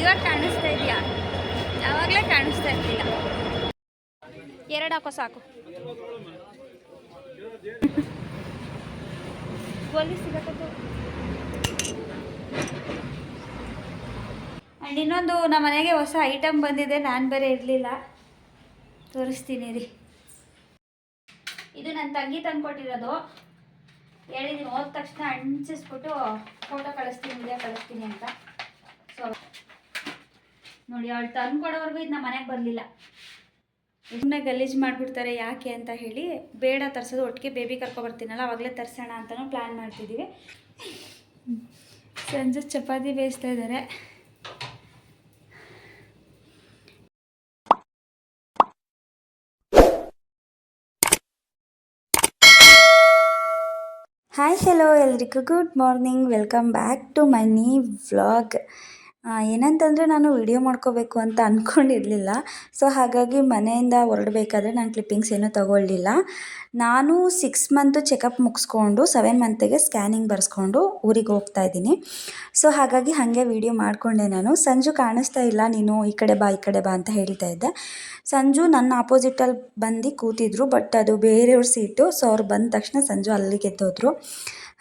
ಇವಾಗ ಕಾಣಿಸ್ತಾ ಇದೆಯಾ? ಯಾವಾಗಲೇ ಕಾಣಿಸ್ತಾ ಇರ್ಲಿಲ್ಲ. ಎರಡು ಹಾಕೋ ಸಾಕು. ಆ್ಯಂಡ್ ಇನ್ನೊಂದು ನಮ್ಮ ಮನೆಗೆ ಹೊಸ ಐಟಮ್ ಬಂದಿದೆ, ನಾನು ಬೇರೆ ಇರಲಿಲ್ಲ. ತೋರಿಸ್ತೀನಿ ರೀ ಇದು ನನ್ನ ತಂಗಿ ತಂದ್ಕೊಟ್ಟಿರೋದು. ಹೇಳಿದ್ದೀನಿ ಹೋದ ತಕ್ಷಣ ಅಂಟಿಸ್ಬಿಟ್ಟು ಫೋಟೋ ಕಳಿಸ್ತೀನಿ ವಿಡಿಯೋ ಕಳಿಸ್ತೀನಿ ಅಂತ. ನೋಡಿ, ಅವಳು ತಂದ್ಕೊಡೋವರೆಗೂ ಇದು ನಮ್ಮ ಮನೆಗೆ ಬರಲಿಲ್ಲ. ಸುಮ್ಮನೆ ಗಲೀಜು ಮಾಡಿಬಿಡ್ತಾರೆ ಯಾಕೆ ಅಂತ ಹೇಳಿ ಬೇಡ ತರಿಸೋದು, ಒಟ್ಟಿಗೆ ಬೇಬಿ ಕರ್ಕೊಬರ್ತೀನಲ್ಲ ಅವಾಗಲೇ ತರಿಸೋಣ ಅಂತಲೂ ಪ್ಲ್ಯಾನ್ ಮಾಡ್ತಿದ್ದೀವಿ. ಸಂಜೆ ಚಪಾತಿ ಬೇಯಿಸ್ತಾ ಇದ್ದಾರೆ. ಹಾಯ್ ಹೆಲೋ ಎಲ್ರಿಗೂ. Good morning welcome back to my ನೀ ವ್ಲಾಗ್ ಏನಂತಂದರೆ ನಾನು ವಿಡಿಯೋ ಮಾಡ್ಕೋಬೇಕು ಅಂತ ಅಂದ್ಕೊಂಡಿರಲಿಲ್ಲ ಸೊ ಹಾಗಾಗಿ ಮನೆಯಿಂದ ಹೊರಡಬೇಕಾದ್ರೆ ನಾನು ಕ್ಲಿಪ್ಪಿಂಗ್ಸ್ ಏನೂ ತಗೊಳ್ಳಿಲ್ಲ. ನಾನು ಸಿಕ್ಸ್ ಮಂತು ಚೆಕಪ್ ಮುಗಿಸ್ಕೊಂಡು ಸೆವೆನ್ ಮಂತಿಗೆ ಸ್ಕ್ಯಾನಿಂಗ್ ಬರೆಸ್ಕೊಂಡು ಊರಿಗೆ ಹೋಗ್ತಾ ಇದ್ದೀನಿ. ಸೊ ಹಾಗಾಗಿ ಹಾಗೆ ವಿಡಿಯೋ ಮಾಡಿಕೊಂಡೆ ನಾನು. ಸಂಜು ಕಾಣಿಸ್ತಾ ಇಲ್ಲ, ನೀನು ಈ ಕಡೆ ಬಾ, ಈ ಕಡೆ ಬಾ ಅಂತ ಹೇಳ್ತಾ ಇದ್ದೆ. ಸಂಜು ನನ್ನ ಆಪೋಸಿಟಲ್ಲಿ ಬಂದು ಕೂತಿದ್ರು ಬಟ್ ಅದು ಬೇರೆಯವ್ರ ಸೀಟು ಸೊ ಅವ್ರು ಬಂದ ತಕ್ಷಣ ಸಂಜು ಅಲ್ಲಿಗೆ ಎದ್ದೋದ್ರು.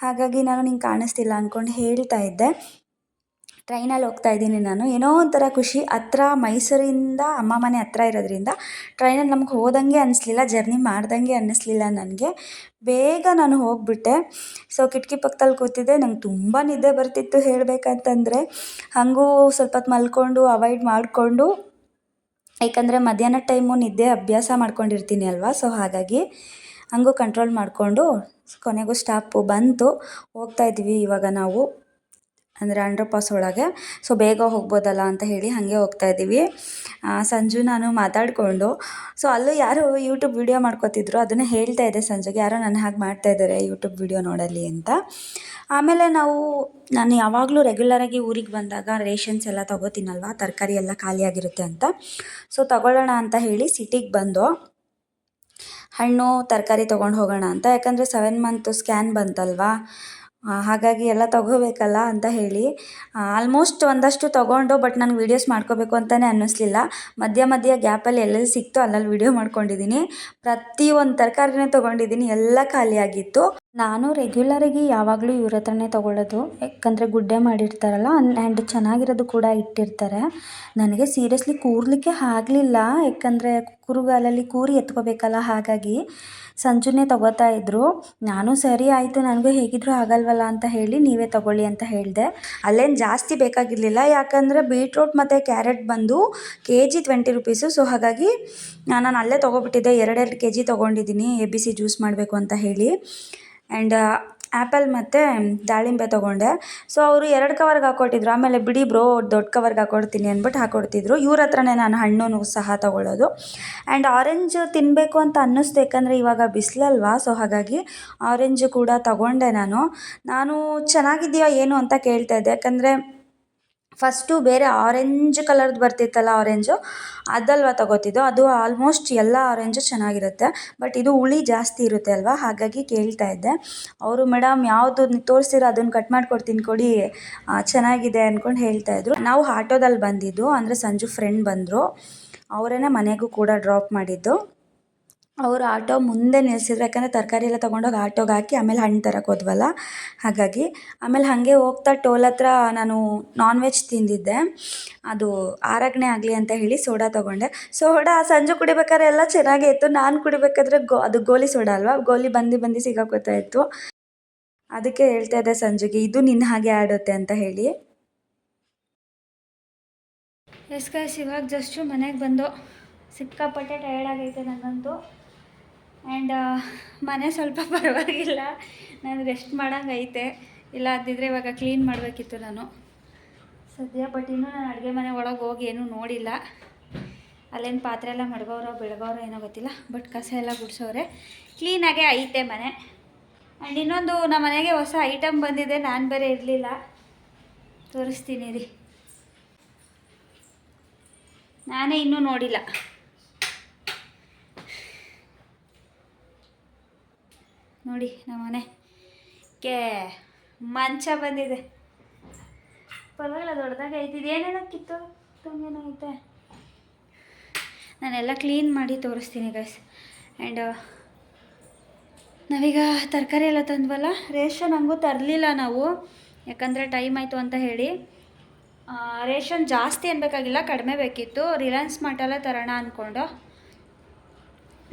ಹಾಗಾಗಿ ನಾನು ನಿಂಗೆ ಕಾಣಿಸ್ತಿಲ್ಲ ಅಂದ್ಕೊಂಡು ಹೇಳ್ತಾ ಇದ್ದೆ. ಟ್ರೈನಲ್ಲಿ ಹೋಗ್ತಾ ಇದ್ದೀನಿ ನಾನು. ಏನೋ ಒಂಥರ ಖುಷಿ. ಹತ್ರ ಮೈಸೂರಿಂದ ಅಮ್ಮ ಮನೆ ಹತ್ರ ಇರೋದ್ರಿಂದ ಟ್ರೈನಲ್ಲಿ ನಮ್ಗೆ ಹೋದಂಗೆ ಅನ್ನಿಸ್ಲಿಲ್ಲ ಜರ್ನಿ ಮಾಡ್ದಂಗೆ ಅನ್ನಿಸ್ಲಿಲ್ಲ ನನಗೆ. ಬೇಗ ನಾನು ಹೋಗ್ಬಿಟ್ಟೆ. ಸೊ ಕಿಟಕಿ ಪಕ್ಕದಲ್ಲಿ ಕೂತಿದ್ದೆ. ನಂಗೆ ತುಂಬ ನಿದ್ದೆ ಬರ್ತಿತ್ತು ಹೇಳಬೇಕಂತಂದರೆ. ಹಾಗೂ ಸ್ವಲ್ಪ ಹೊತ್ತು ಮಲ್ಕೊಂಡು ಅವಾಯ್ಡ್ ಮಾಡಿಕೊಂಡು, ಏಕೆಂದರೆ ಮಧ್ಯಾಹ್ನ ಟೈಮು ನಿದ್ದೆ ಅಭ್ಯಾಸ ಮಾಡ್ಕೊಂಡಿರ್ತೀನಿ ಅಲ್ವಾ? ಸೊ ಹಾಗಾಗಿ ಹಂಗೂ ಕಂಟ್ರೋಲ್ ಮಾಡಿಕೊಂಡು ಕೊನೆಗೂ ಸ್ಟಾಪು ಬಂತು. ಹೋಗ್ತಾ ಇದ್ವಿ ಇವಾಗ ನಾವು. ಅಂದರೆ ಅಂಡರ್ ಪಾಸ್ ಒಳಗೆ. ಸೊ ಬೇಗ ಹೋಗ್ಬೋದಲ್ಲ ಅಂತ ಹೇಳಿ ಹಾಗೆ ಹೋಗ್ತಾ ಇದ್ದೀವಿ. ಸಂಜು ನಾನು ಮಾತಾಡಿಕೊಂಡು. ಸೊ ಅಲ್ಲೂ ಯಾರೋ ಯೂಟ್ಯೂಬ್ ವಿಡಿಯೋ ಮಾಡ್ಕೋತಿದ್ರು, ಅದನ್ನು ಹೇಳ್ತಾ ಇದ್ದೆ ಸಂಜೆಗೆ. ಯಾರೋ ನನ್ನ ಹಾಗೆ ಮಾಡ್ತಾ ಇದ್ದಾರೆ ಯೂಟ್ಯೂಬ್ ವಿಡಿಯೋ ನೋಡಲಿ ಅಂತ. ಆಮೇಲೆ ನಾವು, ನಾನು ಯಾವಾಗಲೂ ರೆಗ್ಯುಲರಾಗಿ ಊರಿಗೆ ಬಂದಾಗ ರೇಷನ್ಸ್ ಎಲ್ಲ ತೊಗೋತೀನಲ್ವ? ತರಕಾರಿ ಎಲ್ಲ ಖಾಲಿಯಾಗಿರುತ್ತೆ ಅಂತ. ಸೊ ತಗೊಳ್ಳೋಣ ಅಂತ ಹೇಳಿ ಸಿಟಿಗೆ ಬಂದು ಹಣ್ಣು, ತರಕಾರಿ ತೊಗೊಂಡು ಹೋಗೋಣ ಅಂತ. ಯಾಕಂದರೆ ಸೆವೆನ್ ಮಂತ್ ಸ್ಕ್ಯಾನ್ ಬಂತಲ್ವಾ? ಹಾಗಾಗಿ ಎಲ್ಲ ತಗೋಬೇಕಲ್ಲ ಅಂತ ಹೇಳಿ. ಆಲ್ಮೋಸ್ಟ್ ಒಂದಷ್ಟು ತೊಗೊಂಡು ಬಟ್ ನನಗೆ ವೀಡಿಯೋಸ್ ಮಾಡ್ಕೋಬೇಕು ಅಂತಲೇ ಅನ್ನಿಸ್ಲಿಲ್ಲ. ಮಧ್ಯ ಮಧ್ಯ ಗ್ಯಾಪಲ್ಲಿ ಎಲ್ಲೆಲ್ಲಿ ಸಿಕ್ತೋ ಅಲ್ಲಲ್ಲಿ ವೀಡಿಯೋ ಮಾಡ್ಕೊಂಡಿದ್ದೀನಿ ಪ್ರತಿಯೊಂದು ತರಕಾರಿನೇ ತೊಗೊಂಡಿದ್ದೀನಿ ಎಲ್ಲ ಖಾಲಿಯಾಗಿತ್ತು. ನಾನು ರೆಗ್ಯುಲರಾಗಿ ಯಾವಾಗಲೂ ಇವ್ರ ಹತ್ರನೇ ತೊಗೊಳ್ಳೋದು ಯಾಕಂದರೆ ಗುಡ್ಡೆ ಮಾಡಿರ್ತಾರಲ್ಲ ಆ್ಯಂಡ್ ಚೆನ್ನಾಗಿರೋದು ಕೂಡ ಇಟ್ಟಿರ್ತಾರೆ. ನನಗೆ ಸೀರಿಯಸ್ಲಿ ಕೂರಲಿಕ್ಕೆ ಆಗಲಿಲ್ಲ. ಯಾಕಂದರೆ ಕುರುಗಾಲಲ್ಲಿ ಕೂರಿ ಎತ್ಕೋಬೇಕಲ್ಲ ಹಾಗಾಗಿ ಸಂಜುನೇ ತೊಗೋತಾ ಇದ್ದರು ನಾನು ಸರಿ ಆಯಿತು, ನನಗೂ ಹೇಗಿದ್ರು ಆಗಲ್ವಲ್ಲ ಅಂತ ಹೇಳಿ ನೀವೇ ತಗೊಳ್ಳಿ ಅಂತ ಹೇಳಿದೆ. ಅಲ್ಲೇನು ಜಾಸ್ತಿ ಬೇಕಾಗಿರಲಿಲ್ಲ. ಯಾಕಂದರೆ ಬೀಟ್ರೂಟ್ ಮತ್ತು ಕ್ಯಾರೆಟ್ ಬಂದು K G twenty rupees so ಹಾಗಾಗಿ ನಾನು ಅಲ್ಲೇ ತೊಗೊಬಿಟ್ಟಿದ್ದೆ. ಎರಡೆರಡು ಕೆ ಜಿ ತೊಗೊಂಡಿದ್ದೀನಿ. ಎ ಬಿ ಸಿ ಜ್ಯೂಸ್ ಮಾಡಬೇಕು ಅಂತ ಹೇಳಿ. ಆ್ಯಂಡ್ ಆ್ಯಪಲ್ ಮತ್ತು ದಾಳಿಂಬೆ ತೊಗೊಂಡೆ. ಸೊ, ಅವರು ಎರಡು ಕವರ್ಗೆ ಹಾಕ್ಕೊಟ್ಟಿದ್ರು ಆಮೇಲೆ ಬಿಡಿ ಬ್ರೋ ದೊಡ್ಡ ಕವರ್ಗೆ ಹಾಕ್ಕೊಡ್ತೀನಿ ಅಂದ್ಬಿಟ್ಟು ಹಾಕ್ಕೊಡ್ತಿದ್ರು ಇವ್ರ ಹತ್ರನೇ ನಾನು ಹಣ್ಣು ಸಹ ತೊಗೊಳ್ಳೋದು. ಆ್ಯಂಡ್, ಆರೆಂಜ್ ತಿನ್ನಬೇಕು ಅಂತ ಅನ್ನಿಸ್ತು ಯಾಕಂದರೆ ಇವಾಗ ಬಿಸಿಲಲ್ವಾ ಸೊ, ಹಾಗಾಗಿ ಆರೆಂಜ್ ಕೂಡ ತೊಗೊಂಡೆ ನಾನು. ನಾನು ಚೆನ್ನಾಗಿದೆಯಾ, ಏನು ಅಂತ ಕೇಳ್ತಾ ಇದ್ದೆ. ಯಾಕಂದರೆ ಫಸ್ಟು ಬೇರೆ ಆರೆಂಜ್ ಕಲರ್ದು ಬರ್ತಿತ್ತಲ್ಲ ಆರೆಂಜು, ಅದಲ್ವಾ ತಗೋತಿದ್ದು? ಅದು ಆಲ್ಮೋಸ್ಟ್ ಎಲ್ಲ ಆರೆಂಜು ಚೆನ್ನಾಗಿರುತ್ತೆ. ಬಟ್ ಇದು ಹುಳಿ ಜಾಸ್ತಿ ಇರುತ್ತೆ ಅಲ್ವಾ? ಹಾಗಾಗಿ ಕೇಳ್ತಾ ಇದ್ದೆ. ಅವರು, ಮೇಡಮ್, ಯಾವುದು ತೋರಿಸಿರೋ ಅದನ್ನು ಕಟ್ ಮಾಡ್ಕೊಡ್ತೀನಿ ಕೊಡಿ. ಚೆನ್ನಾಗಿದೆ ಅಂದ್ಕೊಂಡು ಹೇಳ್ತಾ ಇದ್ರು. ನಾವು ಆಟೋದಲ್ಲಿ ಬಂದಿದ್ದು, ಅಂದರೆ ಸಂಜು ಫ್ರೆಂಡ್ ಬಂದರು. ಅವರೇನೆ ಮನೆಗೂ ಕೂಡ ಡ್ರಾಪ್ ಮಾಡಿದ್ದು. ಅವರು ಆಟೋ ಮುಂದೆ ನಿಲ್ಸಿದ್ರು, ಯಾಕಂದರೆ ತರಕಾರಿ ಎಲ್ಲ ತೊಗೊಂಡೋಗಿ ಆಟೋಗೆ ಹಾಕಿ ಆಮೇಲೆ ಹಣ್ಣು ತರಕ್ಕೆ ಹೋದ್ವಲ್ಲ? ಹಾಗಾಗಿ ಆಮೇಲೆ ಹಾಗೆ ಹೋಗ್ತಾ ಟೋಲ್ ಹತ್ರ ನಾನು ನಾನ್ ವೆಜ್ ತಿಂದಿದ್ದೆ. ಅದು ಆರಾಗ್ನೆ ಆಗಲಿ ಅಂತ ಹೇಳಿ ಸೋಡಾ ತಗೊಂಡೆ. ಸೋಡಾ ಸಂಜೆ ಕುಡಿಬೇಕಾದ್ರೆ ಎಲ್ಲ ಚೆನ್ನಾಗೇ ಇತ್ತು. ನಾನು ಕುಡಿಬೇಕಾದ್ರೆ ಗೋ, ಅದು ಗೋಲಿ ಸೋಡಾ ಅಲ್ವಾ? ಗೋಲಿ ಬಂದು ಬಂದು ಸಿಗಾಕೋತಾ ಇತ್ತು. ಅದಕ್ಕೆ ಹೇಳ್ತಾ ಇದ್ದೆ ಸಂಜುಗೆ, ಇದು ನಿನ್ನ ಹಾಗೆ ಆಡುತ್ತೆ ಅಂತ ಹೇಳಿ. ಎಸ್ ಗೈಸ್, ಇವಾಗ ಜಸ್ಟು ಮನೆಗೆ ಬಂದು ಸಿಕ್ಕಾಪಟ್ಟೆ ಟಯರ್ಡ್ ಆಗೈತೆ ನನಗಂತೂ ಆ್ಯಂಡ್ ಮನೆ ಸ್ವಲ್ಪ ಪರವಾಗಿಲ್ಲ. ನಾನು ರೆಸ್ಟ್ ಮಾಡೋಂಗೆ ಐತೆ. ಇಲ್ಲ ಅದಿದ್ರೆ ಇವಾಗ ಕ್ಲೀನ್ ಮಾಡಬೇಕಿತ್ತು ನಾನು. ಸದ್ಯ ಬಟ್ ಇನ್ನೂ ನಾನು ಅಡುಗೆ ಮನೆ ಒಳಗೆ ಹೋಗಿ ಏನೂ ನೋಡಿಲ್ಲ. ಅಲ್ಲೇನು ಪಾತ್ರೆ ಎಲ್ಲ ಮಡ್ಗವ್ರೋ ಬೆಳಗೋರೋ ಏನೋ ಗೊತ್ತಿಲ್ಲ. ಬಟ್ ಕಸ ಎಲ್ಲ ಗುಡಿಸೋರೆ ಕ್ಲೀನಾಗೇ ಐತೆ ಮನೆ. ಆ್ಯಂಡ್ ಇನ್ನೊಂದು ನಮ್ಮ ಮನೆಗೆ ಹೊಸ ಐಟಮ್ ಬಂದಿದೆ. ನಾನು ಬೇರೆ ಇರಲಿಲ್ಲ. ತೋರಿಸ್ತೀನಿ ರೀ. ನಾನೇ ಇನ್ನೂ ನೋಡಿಲ್ಲ. ನೋಡಿ ನಮ್ಮನೆ. ಕೆ, ಮಂಚ ಬಂದಿದೆ. ಪರವಾಗಿಲ್ಲ, ದೊಡ್ಡದಾಗ ಐತೆ ಇದೇನೇನೋ ಕಿತ್ತು ತಂಗೇನೋ ಐತೆ? ನಾನೆಲ್ಲ ಕ್ಲೀನ್ ಮಾಡಿ ತೋರಿಸ್ತೀನಿ ಗೈಸ್ ಆ್ಯಂಡ್ ನಾವೀಗ ತರಕಾರಿ ಎಲ್ಲ ತಂದ್ವಲ್ಲ, ರೇಷನ್ ಹಂಗೂ ತರಲಿಲ್ಲ ನಾವು. ಯಾಕಂದರೆ ಟೈಮ್ ಆಯಿತು ಅಂತ ಹೇಳಿ. ರೇಷನ್ ಜಾಸ್ತಿ ಅನ್ಬೇಕಾಗಿಲ್ಲ, ಕಡಿಮೆ ಬೇಕಿತ್ತು. ರಿಲಯನ್ಸ್ ಮಾರ್ಟಲ್ಲೇ ತರೋಣ ಅಂದ್ಕೊಂಡು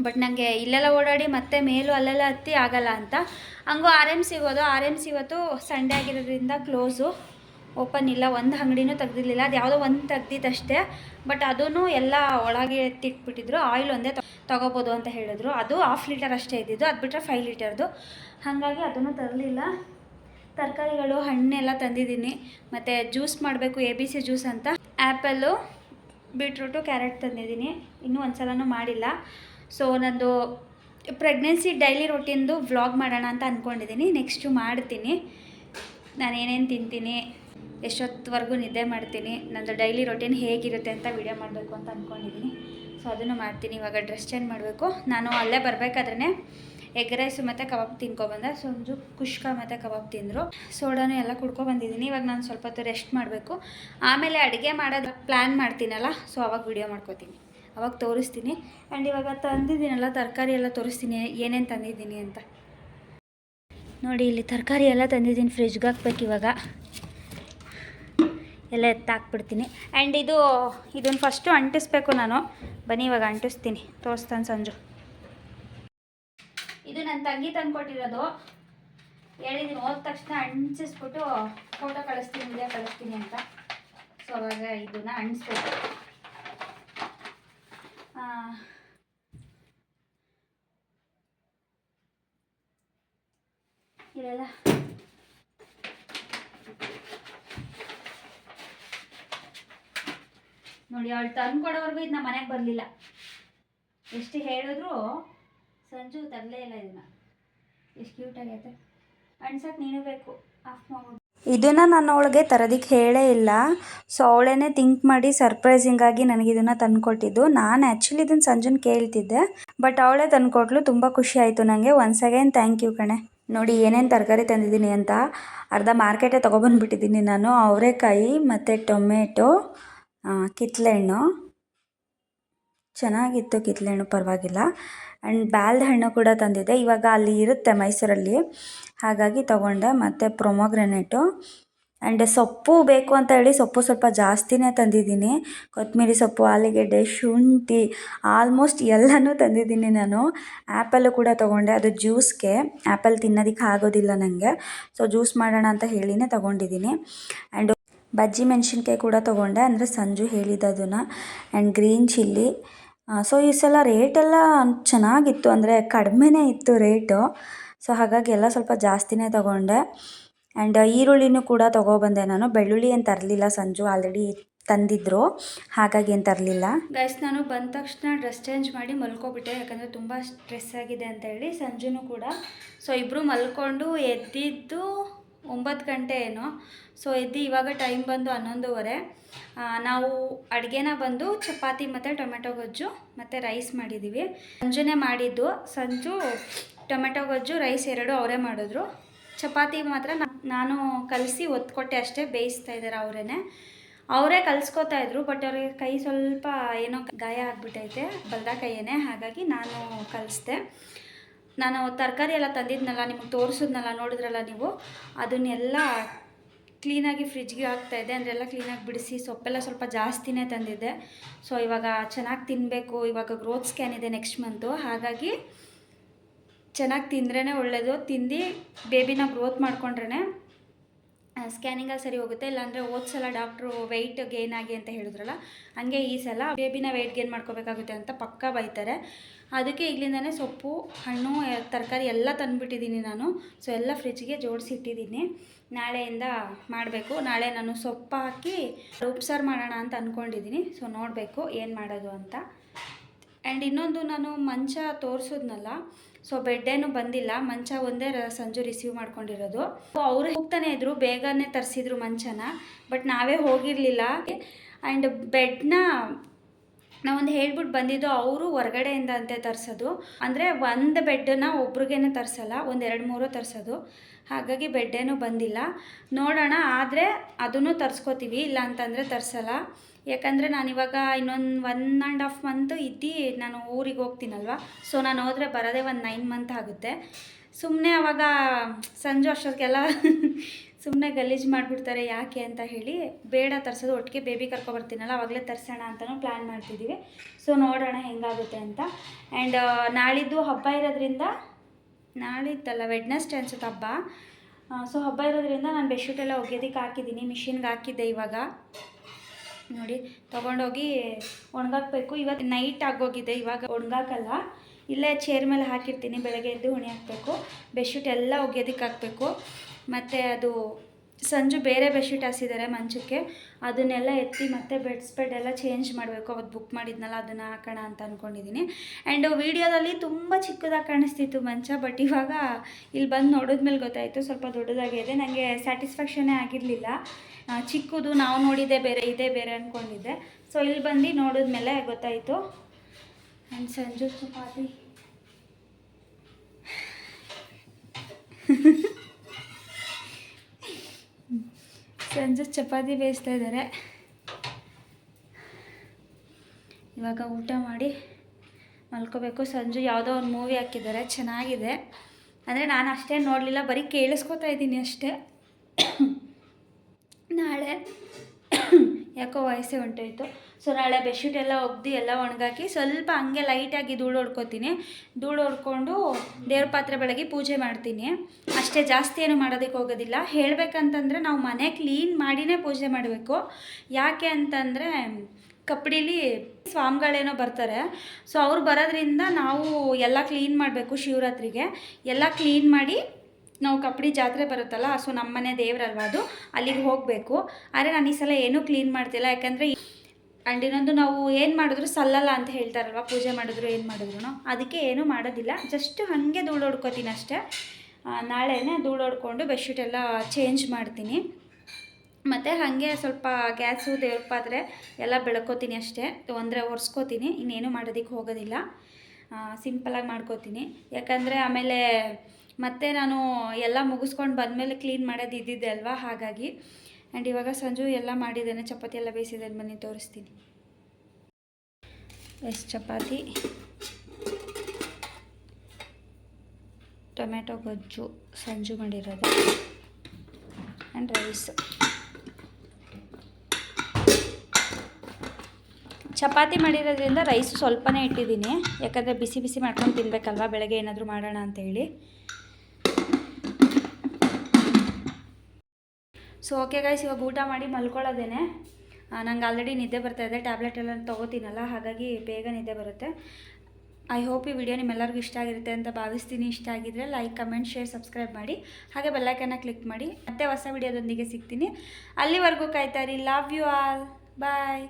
ಬಟ್ ನನಗೆ ಇಲ್ಲೆಲ್ಲ ಓಡಾಡಿ ಮತ್ತೆ ಮೇಲೂ ಅಲ್ಲೆಲ್ಲ ಹತ್ತಿ ಆಗಲ್ಲ ಅಂತ. ಹಂಗೂ ಆರ್ ಎಂ ಸಿಗೋದು ಆರ್ ಎಂ ಸಿ ಇವತ್ತು ಸಂಡೇ ಆಗಿರೋದ್ರಿಂದ ಕ್ಲೋಸು ಓಪನ್ ಇಲ್ಲ. ಒಂದು ಅಂಗಡಿನೂ ತೆಗ್ದಿರಲಿಲ್ಲ. ಅದು ಯಾವುದೋ ಒಂದು ತೆಗ್ದಿದ್ದಷ್ಟೇ. ಬಟ್ ಅದೂ ಎಲ್ಲ ಒಳಗೆ ಎತ್ತಿಟ್ಬಿಟ್ಟಿದ್ರು. ಆಯಿಲ್ ಒಂದೇ ತಗೋಬೋದು ಅಂತ ಹೇಳಿದ್ರು. ಅದು ಹಾಫ್ ಲೀಟರ್ ಅಷ್ಟೇ ಇದ್ದಿದ್ದು. ಅದು ಬಿಟ್ಟರೆ ಫೈವ್ ಲೀಟರ್ದು ಹಾಗಾಗಿ ಅದನ್ನು ತರಲಿಲ್ಲ. ತರಕಾರಿಗಳು, ಹಣ್ಣೆಲ್ಲ ತಂದಿದ್ದೀನಿ. ಮತ್ತು ಜ್ಯೂಸ್ ಮಾಡಬೇಕು. ಎ ಬಿ ಸಿ ಜ್ಯೂಸ್ ಅಂತ. ಆ್ಯಪಲ್ಲು ಬೀಟ್ರೂಟು ಕ್ಯಾರೆಟ್ ತಂದಿದ್ದೀನಿ. ಇನ್ನೂ ಒಂದು ಸಲನೂ ಮಾಡಿಲ್ಲ. ಸೊ ನಂದು ಪ್ರೆಗ್ನೆನ್ಸಿ ಡೈಲಿ ರೊಟೀನ್ದು ವ್ಲಾಗ್ ಮಾಡೋಣ ಅಂತ ಅಂದ್ಕೊಂಡಿದ್ದೀನಿ ನೆಕ್ಸ್ಟು ಮಾಡ್ತೀನಿ. ನಾನು ಏನೇನು ತಿಂತೀನಿ, ಎಷ್ಟೊತ್ತವರೆಗೂ ನಿದ್ದೆ ಮಾಡ್ತೀನಿ, ನಂದು ಡೈಲಿ ರೊಟೀನ್ ಹೇಗಿರುತ್ತೆ ಅಂತ ವಿಡಿಯೋ ಮಾಡಬೇಕು ಅಂತ ಅಂದ್ಕೊಂಡಿದ್ದೀನಿ ಸೊ ಅದನ್ನು ಮಾಡ್ತೀನಿ. ಇವಾಗ ಡ್ರೆಸ್ ಚೇಂಜ್ ಮಾಡಬೇಕು. ನಾನು ಅಲ್ಲೇ ಬರಬೇಕಾದ್ರೆ ಎಗ್ ರೈಸು ಮತ್ತು ಕಬಾಬ್ ತಿನ್ಕೊಬಂದೆ. ಒಂದು ಕುಷ್ಕ ಮತ್ತು ಕಬಾಬ್ ತಿಂದರು. ಸೋಡಾನು ಎಲ್ಲ ಕುಡ್ಕೊಬಂದಿದ್ದೀನಿ ಇವಾಗ ನಾನು ಸ್ವಲ್ಪ ಹೊತ್ತು ರೆಸ್ಟ್ ಮಾಡಬೇಕು. ಆಮೇಲೆ ಅಡುಗೆ ಮಾಡೋದು ಪ್ಲ್ಯಾನ್ ಮಾಡ್ತೀನಲ್ಲ ಸೊ ಅವಾಗ ವಿಡಿಯೋ ಮಾಡ್ಕೋತೀನಿ. ಅವಾಗ ತೋರಿಸ್ತೀನಿ. ಆ್ಯಂಡ್ ಇವಾಗ ತಂದಿದ್ದೀನಲ್ಲ, ತರಕಾರಿ ಎಲ್ಲ ತೋರಿಸ್ತೀನಿ. ಏನೇನು ತಂದಿದ್ದೀನಿ ಅಂತ. ನೋಡಿ, ಇಲ್ಲಿ ತರಕಾರಿ ಎಲ್ಲ ತಂದಿದ್ದೀನಿ. ಫ್ರಿಜ್ಗೆ ಹಾಕ್ಬೇಕು ಇವಾಗ. ಎಲ್ಲ ಎತ್ತಾಕ್ಬಿಡ್ತೀನಿ ಆ್ಯಂಡ್ ಇದು, ಇದನ್ನು ಫಸ್ಟು ಅಂಟಿಸ್ಬೇಕು ನಾನು. ಬನ್ನಿ, ಇವಾಗ ಅಂಟಿಸ್ತೀನಿ. ತೋರಿಸ್ತಾನೆ ಸಂಜು. ಇದು ನನ್ನ ತಂಗಿ ತಂದುಕೊಟ್ಟಿರೋದು. ಹೇಳಿದ್ದೀನಿ ಹೋದ ತಕ್ಷಣ ಅಂಟಿಸ್ಬಿಟ್ಟು ಫೋಟೋ ಕಳಿಸ್ತೀನಿ ವಿಡಿಯೋ ಕಳಿಸ್ತೀನಿ ಅಂತ. ಸೊ ಅವಾಗ ಇದನ್ನು ಅಂಟಿಸ್ಬೇಕು. ಆ, ಇಲ್ಲೆಲ್ಲ ನೋಡಿ ಅವಳು ತಂದು ಕೊಡೋವರೆಗೂ ಇದು ನಮ್ಮ ಮನೆಗೆ ಬರಲಿಲ್ಲ. ಎಷ್ಟು ಹೇಳಿದ್ರು ಸಂಜು ತರಲೇ ಇಲ್ಲ ಇದನ್ನ. ಎಷ್ಟು ಕ್ಯೂಟ್ ಆಗೈತೆ ಅಣ್ಸಕ್ಕೆ ನೀನು ಬೇಕು. ಆಫ್ ಮಾಡ್ಬಿಡು ಇದನ್ನು ನಾನು ಅವಳಿಗೆ ತರೋದಕ್ಕೆ ಹೇಳೇ ಇಲ್ಲ. ಸೊ ಅವಳೇನೆ ಥಿಂಕ್ ಮಾಡಿ ಸರ್ಪ್ರೈಸಿಂಗಾಗಿ ನನಗೆ ಇದನ್ನು ತಂದುಕೊಟ್ಟಿದ್ದು. ನಾನು ಆ್ಯಕ್ಚುಲಿ ಇದನ್ನು ಸಂಜೆನ ಕೇಳ್ತಿದ್ದೆ ಬಟ್ ಅವಳೇ ತಂದುಕೊಟ್ಲು ತುಂಬ ಖುಷಿ ಆಯಿತು ನನಗೆ ಒನ್ಸ್ ಅಗೇನ್ ಥ್ಯಾಂಕ್ ಯು ಕಣೆ. ನೋಡಿ ಏನೇನು ತರಕಾರಿ ತಂದಿದ್ದೀನಿ ಅಂತ ಅರ್ಧ ಮಾರ್ಕೆಟೇ ತೊಗೊಬಂದ್ಬಿಟ್ಟಿದ್ದೀನಿ ನಾನು. ಅವರೆಕಾಯಿ ಮತ್ತು ಟೊಮೆಟೊ ಆ, ಕಿತ್ಳೆಹಣ್ಣು ಚೆನ್ನಾಗಿತ್ತು ಕಿತ್ಳೆಹಣ್ಣು ಪರವಾಗಿಲ್ಲ. ಆ್ಯಂಡ್ ಬ್ಯಾಲ್ದ ಹಣ್ಣು ಕೂಡ ತಂದಿದ್ದೆ. ಇವಾಗ ಅಲ್ಲಿ ಇರುತ್ತೆ ಮೈಸೂರಲ್ಲಿ. ಹಾಗಾಗಿ ತೊಗೊಂಡೆ. ಮತ್ತು ಪ್ರೊಮೊಗ್ರೆನೇಟು ಆ್ಯಂಡ್ ಸೊಪ್ಪು ಬೇಕು ಅಂತ ಹೇಳಿ ಸೊಪ್ಪು ಸ್ವಲ್ಪ ಜಾಸ್ತಿನೇ ತಂದಿದ್ದೀನಿ. ಕೊತ್ತಂಬರಿ ಸೊಪ್ಪು, ಆಲೂಗೆಡ್ಡೆ, ಶುಂಠಿ ಆಲ್ಮೋಸ್ಟ್ ಎಲ್ಲನೂ ತಂದಿದ್ದೀನಿ ನಾನು. ಆ್ಯಪಲ್ಲು ಕೂಡ ತೊಗೊಂಡೆ. ಅದು ಜ್ಯೂಸ್ಗೆ. ಆ್ಯಪಲ್ ತಿನ್ನೋದಕ್ಕೆ ಆಗೋದಿಲ್ಲ ನನಗೆ ಸೊ ಜ್ಯೂಸ್ ಮಾಡೋಣ ಅಂತ ಹೇಳಿನೇ ತೊಗೊಂಡಿದ್ದೀನಿ. ಆ್ಯಂಡ್ ಬಜ್ಜಿ ಮೆಣಸಿನ್ಕಾಯಿ ಕೂಡ ತೊಗೊಂಡೆ. ಅಂದರೆ ಸಂಜು ಹೇಳಿದ್ದದನ್ನು ಆ್ಯಂಡ್ ಗ್ರೀನ್ ಚಿಲ್ಲಿ ಸೊ ಈ ಸಲ ರೇಟೆಲ್ಲ ಚೆನ್ನಾಗಿತ್ತು ಅಂದರೆ ಕಡಿಮೆನೇ ಇತ್ತು ರೇಟು ಸೊ ಹಾಗಾಗಿ ಎಲ್ಲ ಸ್ವಲ್ಪ ಜಾಸ್ತಿನೇ ತೊಗೊಂಡೆ. ಆ್ಯಂಡ್ ಈರುಳ್ಳಿನೂ ಕೂಡ ತೊಗೊಬಂದೆ ನಾನು. ಬೆಳ್ಳುಳ್ಳಿ ಏನು ತರಲಿಲ್ಲ ಸಂಜು ಆಲ್ರೆಡಿ ತಂದಿದ್ರು. ಹಾಗಾಗಿ ಏನು ತರಲಿಲ್ಲ. ಗೈಸ್ ನಾನು ಬಂದ ತಕ್ಷಣ ಡ್ರೆಸ್ ಚೇಂಜ್ ಮಾಡಿ ಮಲ್ಕೊಬಿಟ್ಟೆ. ಯಾಕಂದರೆ ತುಂಬ ಸ್ಟ್ರೆಸ್ ಆಗಿದೆ ಅಂತ ಹೇಳಿ ಸಂಜೆನೂ ಕೂಡ. ಸೊ ಇಬ್ಬರು ಮಲ್ಕೊಂಡು ಎದ್ದಿದ್ದು ಒಂಬತ್ತು ಗಂಟೆ ಏನೋ. ಸೊ ಎದ್ದು ಇವಾಗ ಟೈಮ್ ಬಂದು ಹನ್ನೊಂದುವರೆ. ನಾವು ಅಡುಗೆನ ಬಂದು ಚಪಾತಿ ಮತ್ತು ಟೊಮೆಟೊ ಗೊಜ್ಜು ಮತ್ತು ರೈಸ್ ಮಾಡಿದ್ದೀವಿ ಸಂಜೆನೇ ಮಾಡಿದ್ದು. ಸಂಜು ಟೊಮೆಟೊ ಗೊಜ್ಜು ರೈಸ್ ಎರಡು ಅವರೇ ಮಾಡಿದ್ರು. ಚಪಾತಿ ಮಾತ್ರ ನಾನು ಕಲಸಿ ಒತ್ಕೊಟ್ಟೆ ಅಷ್ಟೇ, ಬೇಯಿಸ್ತಾ ಇದ್ದಾರೆ ಅವರೇ ಅವರೇ ಕಲಿಸ್ಕೊತಾ ಇದ್ರು ಬಟ್ ಅವ್ರಿಗೆ ಕೈ ಸ್ವಲ್ಪ ಏನೋ ಗಾಯ ಆಗಿಬಿಟ್ಟೈತೆ ಬಲ್ದ ಕೈಯೇ ಹಾಗಾಗಿ ನಾನು ಕಲಿಸ್ದೆ. ನಾನು ತರಕಾರಿ ಎಲ್ಲ ತಂದಿದ್ನಲ್ಲ, ನಿಮಗೆ ತೋರಿಸಿದ್ನಲ್ಲ, ನೋಡಿದ್ರಲ್ಲ ನೀವು? ಅದನ್ನೆಲ್ಲ ಕ್ಲೀನಾಗಿ ಫ್ರಿಜ್ಗೆ ಇದೆ ಅಂದರೆ ಎಲ್ಲ ಕ್ಲೀನಾಗಿ ಬಿಡಿಸಿ, ಸೊಪ್ಪೆಲ್ಲ ಸ್ವಲ್ಪ ಜಾಸ್ತಿನೇ ತಂದಿದ್ದೆ. ಸೊ ಇವಾಗ ಚೆನ್ನಾಗಿ ತಿನ್ನಬೇಕು ಇವಾಗ ಗ್ರೋತ್ ಸ್ಕ್ಯಾನ್ ಇದೆ ನೆಕ್ಸ್ಟ್ ಮಂತು ಹಾಗಾಗಿ ಚೆನ್ನಾಗಿ ತಿಂದ್ರೇ ಒಳ್ಳೆಯದು ತಿಂದು ಬೇಬಿನ ಗ್ರೋತ್ ಮಾಡ್ಕೊಂಡ್ರೇ ಸ್ಕ್ಯಾನಿಂಗಲ್ಲಿ ಸರಿ ಹೋಗುತ್ತೆ. ಇಲ್ಲಾಂದರೆ ಹೋದ ಸಲ ಡಾಕ್ಟ್ರು ವೆಯ್ಟ್ ಗೇನ್ ಆಗಿ ಅಂತ ಹೇಳಿದ್ರಲ್ಲ, ಹಂಗೆ ಈ ಸಲ ಬೇಬಿನ ವೆಯ್ಟ್ ಗೇನ್ ಮಾಡ್ಕೋಬೇಕಾಗುತ್ತೆ ಅಂತ ಪಕ್ಕ ಬೈತಾರೆ. ಅದಕ್ಕೆ ಈಗಲಿಂದನೇ ಸೊಪ್ಪು, ಹಣ್ಣು ತರಕಾರಿ ಎಲ್ಲ ತಂದುಬಿಟ್ಟಿದ್ದೀನಿ ನಾನು. ಸೊ ಎಲ್ಲ ಫ್ರಿಜ್ಗೆ ಜೋಡಿಸಿ ಇಟ್ಟಿದ್ದೀನಿ ನಾಳೆಯಿಂದ ಮಾಡಬೇಕು. ನಾಳೆ ನಾನು ಸೊಪ್ಪು ಹಾಕಿ ಉಪ್ಸಾರು ಮಾಡೋಣ ಅಂತ ಅಂದ್ಕೊಂಡಿದ್ದೀನಿ ಸೊ ನೋಡಬೇಕು ಏನು ಮಾಡೋದು ಅಂತ. ಆ್ಯಂಡ್ ಇನ್ನೊಂದು ನಾನು ಮಂಚ ತೋರಿಸಿದ್ನಲ್ಲ. ಸೊ ಬೆಡ್ಡೇನು ಬಂದಿಲ್ಲ. ಮಂಚ ಒಂದೇ ಸಂಜು ರಿಸೀವ್ ಮಾಡ್ಕೊಂಡಿರೋದು. ಅವರು ಹೋಗ್ತಾನೆ ಇದ್ರು. ಬೇಗನೆ ತರಿಸಿದ್ರು ಮಂಚನ. ಬಟ್ ನಾವೇ ಹೋಗಿರಲಿಲ್ಲ. ಆ್ಯಂಡ್ ಬೆಡ್ನ ನಾವೊಂದು ಹೇಳ್ಬಿಟ್ಟು ಬಂದಿದ್ದು ಅವರು ಹೊರಗಡೆಯಿಂದ ಅಂತೆ ತರಿಸೋದು. ಅಂದರೆ ಒಂದು ಬೆಡ್ಡನ್ನ ಒಬ್ರಿಗೇನೆ ತರಿಸಲ್ಲ, ಒಂದು ಎರಡು ಮೂರು ತರಿಸೋದು. ಹಾಗಾಗಿ ಬೆಡ್ಡೇನೂ ಬಂದಿಲ್ಲ. ನೋಡೋಣ, ಆದರೆ ಅದನ್ನು ತರಿಸ್ಕೋತೀವಿ. ಇಲ್ಲ ಅಂತಂದರೆ ತರಿಸಲ್ಲ. ಯಾಕಂದರೆ ನಾನಿವಾಗ ಇನ್ನೊಂದು ಒನ್ ಆ್ಯಂಡ್ ಹಾಫ್ ಮಂತ್ ಇದ್ದು ನಾನು ಊರಿಗೆ ಹೋಗ್ತೀನಲ್ವ? ಸೊ ನಾನು ಹೋದರೆ ಬರೋದೇ ಒಂದು ನೈನ್ ಮಂತ್ ಆಗುತ್ತೆ. ಸುಮ್ಮನೆ ಅವಾಗ ಸಂಜೆ ಅಷ್ಟೊತ್ತಿಗೆಲ್ಲ ಸುಮ್ಮನೆ ಗಲೀಜು ಮಾಡಿಬಿಡ್ತಾರೆ ಯಾಕೆ ಅಂತ ಹೇಳಿ ಬೇಡ ತರಿಸೋದು, ಒಟ್ಟಿಗೆ ಬೇಬಿ ಕರ್ಕೊಬರ್ತೀನಲ್ಲ, ಅವಾಗಲೇ ತರಿಸೋಣ ಅಂತಲೂ ಪ್ಲ್ಯಾನ್ ಮಾಡ್ತಿದ್ದೀವಿ. ಸೊ ನೋಡೋಣ ಹೆಂಗಾಗುತ್ತೆ ಅಂತ. ಆ್ಯಂಡ್ ನಾಳಿದ್ದು ಹಬ್ಬ ಇರೋದ್ರಿಂದ ನಾಳಿದ್ದಲ್ಲ ವೆಡ್ನೆಸ್ಡೇ ಅನ್ಸುತ್ತೆ ಹಬ್ಬ. ಸೊ ಹಬ್ಬ ಇರೋದ್ರಿಂದ ನಾನು ಬೆಡ್ಶೀಟ್ ಎಲ್ಲ ಒಗೆಯೋದಕ್ಕೆ ಹಾಕಿದ್ದೀನಿ ಮಿಷಿನ್ಗೆ ಹಾಕಿದ್ದೆ ಇವಾಗ. ನೋಡಿ, ತೊಗೊಂಡೋಗಿ ಒಣಗಾಕ್ಬೇಕು. ಇವತ್ತು ನೈಟ್ ಆಗೋಗಿದೆ, ಇವಾಗ ಒಣಗಾಕಲ್ಲ. ಇಲ್ಲೇ ಚೇರ್ ಮೇಲೆ ಹಾಕಿರ್ತೀನಿ, ಬೆಳಗ್ಗೆ ಎದ್ದು ಹುಣಿ ಹಾಕಬೇಕು ಬೆಡ್ಶೀಟ್ ಎಲ್ಲ ಒಗೆಯೋದಕ್ಕೆ ಹಾಕಬೇಕು. ಮತ್ತು ಅದು ಸಂಜು ಬೇರೆ ಬೆಡ್ಶೀಟ್ ಹಾಸಿದ್ದಾರೆ ಮಂಚಕ್ಕೆ. ಅದನ್ನೆಲ್ಲ ಎತ್ತಿ ಮತ್ತೆ ಬೆಡ್ ಸ್ಪೆಡ್ ಎಲ್ಲ ಚೇಂಜ್ ಮಾಡಬೇಕು. ಅವತ್ತು ಬುಕ್ ಮಾಡಿದ್ನಲ್ಲ, ಅದನ್ನು ಹಾಕೋಣ ಅಂತ ಅಂದ್ಕೊಂಡಿದ್ದೀನಿ ಆ್ಯಂಡ್ ವೀಡಿಯೋದಲ್ಲಿ ತುಂಬ ಚಿಕ್ಕದಾಗಿ ಕಾಣಿಸ್ತಿತ್ತು ಮಂಚ, ಬಟ್ ಇವಾಗ ಇಲ್ಲಿ ಬಂದು ನೋಡಿದ್ಮೇಲೆ ಗೊತ್ತಾಯಿತು. ಸ್ವಲ್ಪ ದೊಡ್ಡದಾಗಿದೆ. ನನಗೆ ಸ್ಯಾಟಿಸ್ಫ್ಯಾಕ್ಷನೇ ಆಗಿರಲಿಲ್ಲ. ಚಿಕ್ಕದು, ನಾವು ನೋಡಿದ್ದೆ, ಬೇರೆ, ಇದೇ ಬೇರೆ ಅಂದ್ಕೊಂಡಿದ್ದೆ ಸೊ ಇಲ್ಲಿ ಬಂದು ನೋಡಿದ್ಮೇಲೆ ಗೊತ್ತಾಯಿತು. ಆ್ಯಂಡ್ ಸಂಜು, ಚಪಾತಿ. ಸಂಜೆ ಚಪಾತಿ ಬೇಯಿಸ್ತಾ ಇದ್ದಾರೆ. ಇವಾಗ ಊಟ ಮಾಡಿ ಮಲ್ಕೋಬೇಕು. ಸಂಜು ಯಾವುದೋ ಒಂದು ಮೂವಿ ಹಾಕಿದ್ದಾರೆ. ಚೆನ್ನಾಗಿದೆ. ಅಂದರೆ ನಾನು ಅಷ್ಟೇ ನೋಡಲಿಲ್ಲ, ಬರೀ ಕೇಳಿಸ್ಕೊತಾ ಇದ್ದೀನಿ ಅಷ್ಟೇ. ನಾಳೆ ಯಾಕೋ ವಯಸ್ಸೇ ಹೊಂಟೋಯ್ತು ಸೊ ನಾಳೆ ಬೆಡ್ಶೀಟ್ ಎಲ್ಲ ಒಗ್ದು ಎಲ್ಲ ಒಣಗಾಕಿ ಸ್ವಲ್ಪ ಹಂಗೆ ಲೈಟಾಗಿ ಧೂಳು ಹೊಡ್ಕೊತೀನಿ. ಧೂಳು ಹೊಡ್ಕೊಂಡು ದೇವ್ರ ಪಾತ್ರೆ ಬೆಳಗ್ಗೆ ಪೂಜೆ ಮಾಡ್ತೀನಿ. ಅಷ್ಟೇ ಜಾಸ್ತಿ ಏನು ಮಾಡೋದಕ್ಕೆ ಹೋಗೋದಿಲ್ಲ. ಹೇಳಬೇಕಂತಂದರೆ ನಾವು ಮನೆ ಕ್ಲೀನ್ ಮಾಡಿನೇ ಪೂಜೆ ಮಾಡಬೇಕು. ಯಾಕೆ ಅಂತಂದರೆ ಕಪ್ಪಡಿಲಿ ಸ್ವಾಮಿಗಳೇನೋ ಬರ್ತಾರೆ. ಸೊ ಅವ್ರು ಬರೋದ್ರಿಂದ ನಾವು ಎಲ್ಲ ಕ್ಲೀನ್ ಮಾಡಬೇಕು ಶಿವರಾತ್ರಿಗೆ. ಎಲ್ಲ ಕ್ಲೀನ್ ಮಾಡಿ ನಾವು ಕಪ್ಪಡಿ ಜಾತ್ರೆ ಬರುತ್ತಲ್ಲ, ಸೊ ನಮ್ಮ ಮನೆ ದೇವ್ರಲ್ವ ಅದು, ಅಲ್ಲಿಗೆ ಹೋಗಬೇಕು. ಆದರೆ ನಾನು ಈ ಸಲ ಏನೂ ಕ್ಲೀನ್ ಮಾಡ್ತಿಲ್ಲ. ಯಾಕಂದರೆ ಆ್ಯಂಡ್ ಇನ್ನೊಂದು ನಾವು ಏನು ಮಾಡಿದ್ರು ಸಲ್ಲಲ್ಲ ಅಂತ ಹೇಳ್ತಾರಲ್ವ, ಪೂಜೆ ಮಾಡಿದ್ರು ಏನು ಮಾಡಿದ್ರು ಅದಕ್ಕೆ ಏನೂ ಮಾಡೋದಿಲ್ಲ. ಜಸ್ಟ್ ಹಾಗೆ ಧೂಳು ಹೊಡ್ಕೋತೀನಿ ಅಷ್ಟೇ. ನಾಳೆನೆ ಧೂಳು ಹೊಡ್ಕೊಂಡು ಬೆಡ್ಶೀಟ್ ಎಲ್ಲ ಚೇಂಜ್ ಮಾಡ್ತೀನಿ. ಮತ್ತು ಹಾಗೆ ಸ್ವಲ್ಪ ಗ್ಯಾಸು ದೇವ್ರ ಪಾತ್ರೆ ಎಲ್ಲ ಬೆಳ್ಕೋತೀನಿ ಅಷ್ಟೇ. ಅಂದರೆ ಒರೆಸ್ಕೋತೀನಿ, ಇನ್ನೇನು ಮಾಡೋದಕ್ಕೆ ಹೋಗೋದಿಲ್ಲ. ಸಿಂಪಲಾಗಿ ಮಾಡ್ಕೋತೀನಿ. ಯಾಕಂದರೆ ಆಮೇಲೆ ಮತ್ತೆ ನಾನು ಎಲ್ಲ ಮುಗಿಸ್ಕೊಂಡು ಬಂದಮೇಲೆ ಕ್ಲೀನ್ ಮಾಡೋದು ಇದ್ದಿದ್ದೆ ಅಲ್ವಾ, ಹಾಗಾಗಿ. ಆ್ಯಂಡ್ ಇವಾಗ ಸಂಜು ಎಲ್ಲ ಮಾಡಿದ್ದೇನೆ. ಚಪಾತಿ ಎಲ್ಲ ಬೇಯಿಸಿದ್ದೇನೆ. ಬನ್ನಿ, ತೋರಿಸ್ತೀನಿ. ಎಸ್, ಚಪಾತಿ. ಟೊಮೆಟೊ ಗೊಜ್ಜು ಸಂಜು ಮಾಡಿರೋದು. ಆ್ಯಂಡ್ ರೈಸ್ ಚಪಾತಿ ಮಾಡಿರೋದ್ರಿಂದ ರೈಸ್ ಸ್ವಲ್ಪನೇ ಇಟ್ಟಿದ್ದೀನಿ. ಯಾಕಂದರೆ ಬಿಸಿ ಬಿಸಿ ಮಾಡ್ಕೊಂಡು ತಿನ್ನಬೇಕಲ್ವ ಬೆಳಗ್ಗೆ ಏನಾದರೂ ಮಾಡೋಣ ಅಂತೇಳಿ. ಸೊ ಓಕೆ ಗೈಸ್ ಇವಾಗ ಊಟ ಮಾಡಿ ಮಲ್ಕೊಳ್ಳೋದೇನೆ. ನಂಗೆ ಆಲ್ರೆಡಿ ನಿದ್ದೆ ಬರ್ತಾ ಇದೆ. ಟ್ಯಾಬ್ಲೆಟ್ ಎಲ್ಲ ತೊಗೋತೀನಲ್ಲ, ಹಾಗಾಗಿ ಬೇಗ ನಿದ್ದೆ ಬರುತ್ತೆ. ಐ ಹೋಪ್ ಈ ವಿಡಿಯೋ ನಿಮ್ಮೆಲ್ಲರಿಗೂ ಇಷ್ಟ ಆಗಿರುತ್ತೆ ಅಂತ ಭಾವಿಸ್ತೀನಿ. ಇಷ್ಟ ಆಗಿದ್ರೆ ಲೈಕ್ ಕಮೆಂಟ್ ಶೇರ್ ಸಬ್ಸ್ಕ್ರೈಬ್ ಮಾಡಿ. ಹಾಗೆ ಬೆಲ್ಲೈಕನ್ನ ಕ್ಲಿಕ್ ಮಾಡಿ. ಮತ್ತೆ ಹೊಸ ವಿಡಿಯೋದೊಂದಿಗೆ ಸಿಗ್ತೀನಿ. ಅಲ್ಲಿವರೆಗೂ ಕಾಯ್ತಾರಿ ಲವ್ ಯು ಆಲ್ ಬಾಯ್